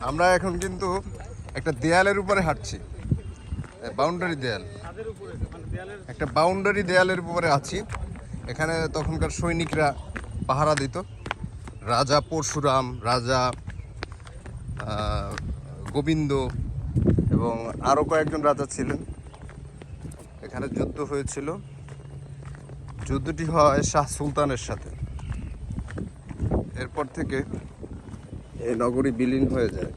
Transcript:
আমরা এখন কিন্তু একটা দেয়ালের উপরে হাঁটছি। বাউন্ডারি দেয়াল। একটা বাউন্ডারি দেয়ালের উপরে আছি। এখানে তখনকার সৈনিকরা পাহারা দিত। রাজা পরশুরাম, রাজা গোবিন্দ এবং আরও কয়েকজন রাজা ছিলেন। এখানে যুদ্ধ হয়েছিল। যুদ্ধটি হয় শাহ সুলতানের সাথে। এরপর থেকে এই নগরী বিলীন হয়ে যায়।